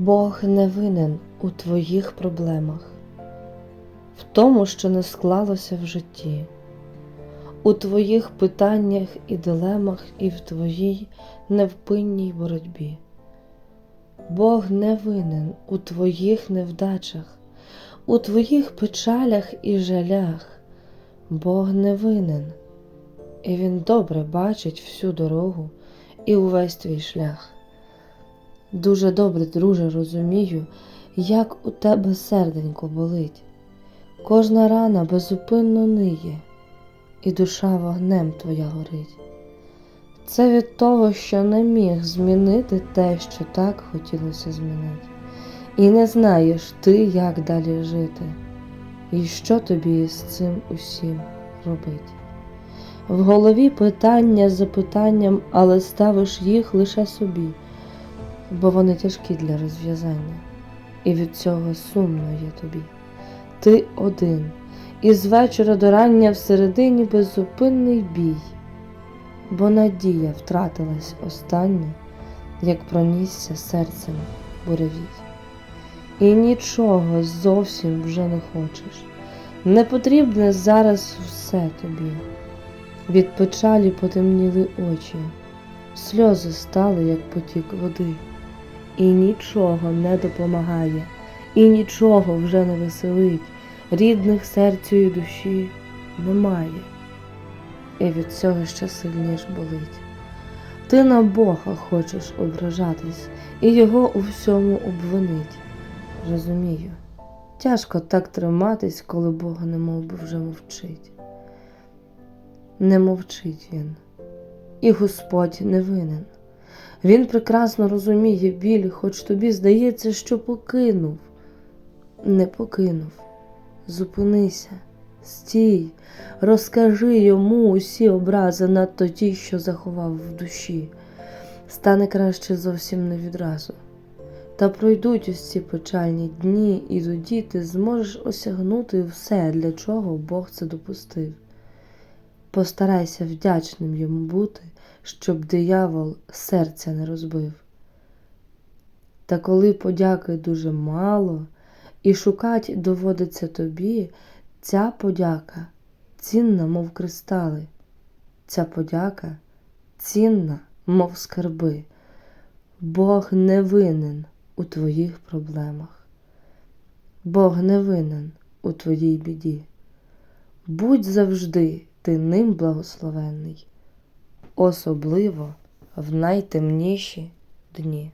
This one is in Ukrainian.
Бог не винен у твоїх проблемах, в тому, що не склалося в житті, у твоїх питаннях і дилемах, і в твоїй невпинній боротьбі. Бог не винен у твоїх невдачах, у твоїх печалях і жалях. Бог не винен, і Він добре бачить всю дорогу і увесь твій шлях. Дуже добре, друже, розумію, як у тебе серденько болить. Кожна рана безупинно ниє, і душа вогнем твоя горить. Це від того, що не міг змінити те, що так хотілося змінити. І не знаєш ти, як далі жити, і що тобі з цим усім робить. В голові питання за питанням, але ставиш їх лише собі бо вони тяжкі для розв'язання, і від цього сумно є тобі. Ти один, і з вечора до рання всередині беззупинний бій, бо надія втратилась остання, як пронісся серцем буревій. І нічого зовсім вже не хочеш. Не потрібне зараз все тобі. Від печалі потемніли очі, сльози стали, як потік води і нічого не допомагає, і нічого вже не веселить, рідних серцю і душі немає, і від цього ще сильніш болить. Ти на Бога хочеш ображатись і його у всьому обвинить. Розумію, тяжко так триматись, коли Бога не би вже мовчить. Не мовчить він, і Господь не винен. Він прекрасно розуміє біль, хоч тобі здається, що покинув. Не покинув. Зупинися, стій, розкажи йому усі образи надто ті, що заховав в душі. Стане краще зовсім не відразу. Та пройдуть ось ці печальні дні, і тоді ти зможеш осягнути все, для чого Бог це допустив. Постарайся вдячним йому бути щоб диявол серця не розбив. Та коли подяки дуже мало, і шукать доводиться тобі, ця подяка цінна, мов кристали, ця подяка цінна, мов скарби. Бог не винен у твоїх проблемах. Бог не винен у твоїй біді. Будь завжди ти ним благословений, особливо в найтемніші дні.